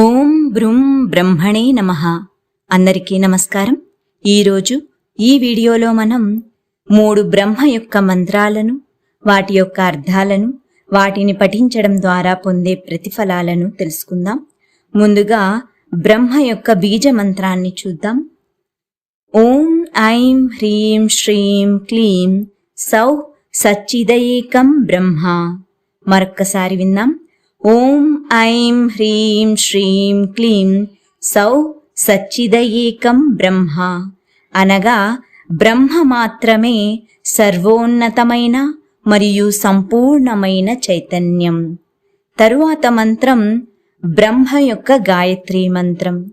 ఓం బ్రుం బ్రహ్మణే నమ. అందరికీ నమస్కారం. ఈరోజు ఈ వీడియోలో మనం మూడు బ్రహ్మ యొక్క మంత్రాలను వాటి యొక్క అర్థాలను వాటిని పఠించడం ద్వారా పొందే ప్రతిఫలాలను తెలుసుకుందాం. ముందుగా బ్రహ్మ యొక్క బీజ మంత్రాన్ని చూద్దాం. ఓం ఐం హ్రీం శ్రీం క్లీం సౌ సచ్చిదయేకం బ్రహ్మ. మరొక్కసారి విందాం. ఓం ఐం హ్రీం శ్రీం క్లీం సౌ సచ్చిదయేకం బ్రహ్మ అనగా బ్రహ్మ మాత్రమే సర్వోన్నతమైన మరియు సంపూర్ణమైన చైతన్యం. తరువాత మంత్రం బ్రహ్మ యొక్క గాయత్రీ మంత్రం.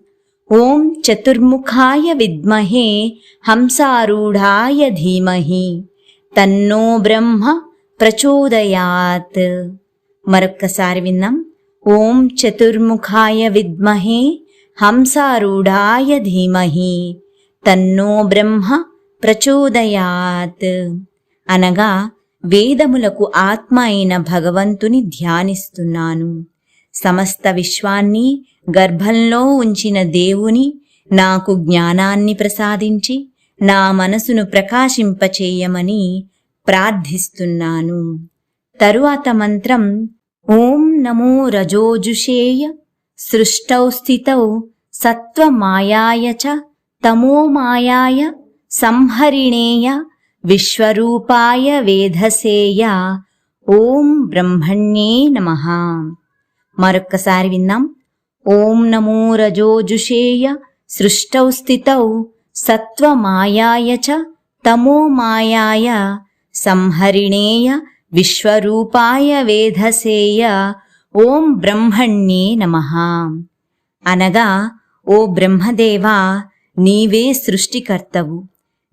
ఓం చతుర్ముఖాయ విద్మహే హంసారూఢాయ ధీమహి. తన్నో బ్రహ్మ ప్రచోదయాత్. మరొక్కసారి విన్నాం. ఓం చతుర్ముఖాయ విద్మహే హంసారూఢాయ ధీమహి తన్నో బ్రహ్మ ప్రచోదయాత్. అనగా వేదములకు ఆత్మ అయిన భగవంతుని ధ్యానిస్తున్నాను. సమస్త విశ్వాన్ని గర్భంలో ఉంచిన దేవుని నాకు జ్ఞానాన్ని ప్రసాదించి నా మనసును ప్రకాశింపచేయమని ప్రార్థిస్తున్నాను. తరువాత మంత్రం ఓం నమో రజోజుషేయ సృష్టౌ స్థితౌ సత్వమాయాయ చ తమోమాయాయ సంహరిణేయ విశ్వరూపాయ వేధసేయ ఓం బ్రహ్మణ్యే నమ మరొక్కసారి విందాం ఓం నమో రజోజుషేయ సృష్టౌ స్థితౌ సత్వమాయాయ చ తమోమాయాయ సంహరిణేయ విశ్వరూపాయ వేధసేయ ఓం బ్రహ్మణ్యే నమ. అనగా ఓ బ్రహ్మదేవా నీవే సృష్టికర్తవు.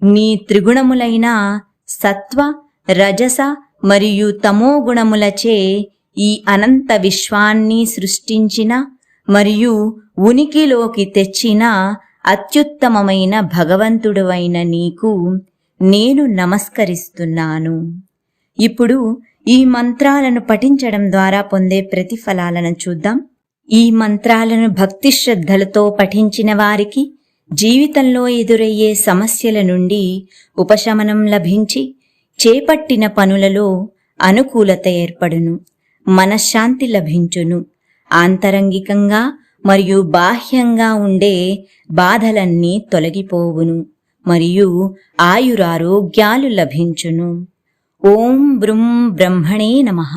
నీ త్రిగుణములైన సత్వ రజస మరియు తమో గుణములచే ఈ అనంత విశ్వాన్ని సృష్టించిన మరియు ఉనికిలోకి తెచ్చిన అత్యుత్తమమైన భగవంతుడువైన నీకు నేను నమస్కరిస్తున్నాను. ఇప్పుడు ఈ మంత్రాలను పఠించడం ద్వారా పొందే ప్రతిఫలాలను చూద్దాం. ఈ మంత్రాలను భక్తి శ్రద్ధలతో పఠించిన వారికి జీవితంలో ఎదురయ్యే సమస్యల నుండి ఉపశమనం లభించి చేపట్టిన పనులలో అనుకూలత ఏర్పడును మనశ్శాంతి లభించును. ఆంతరంగికంగా మరియు బాహ్యంగా ఉండే బాధలన్నీ తొలగిపోవును మరియు ఆయురారోగ్యాలు లభించును. ॐ ब्रुं ब्रह्मणे नमः।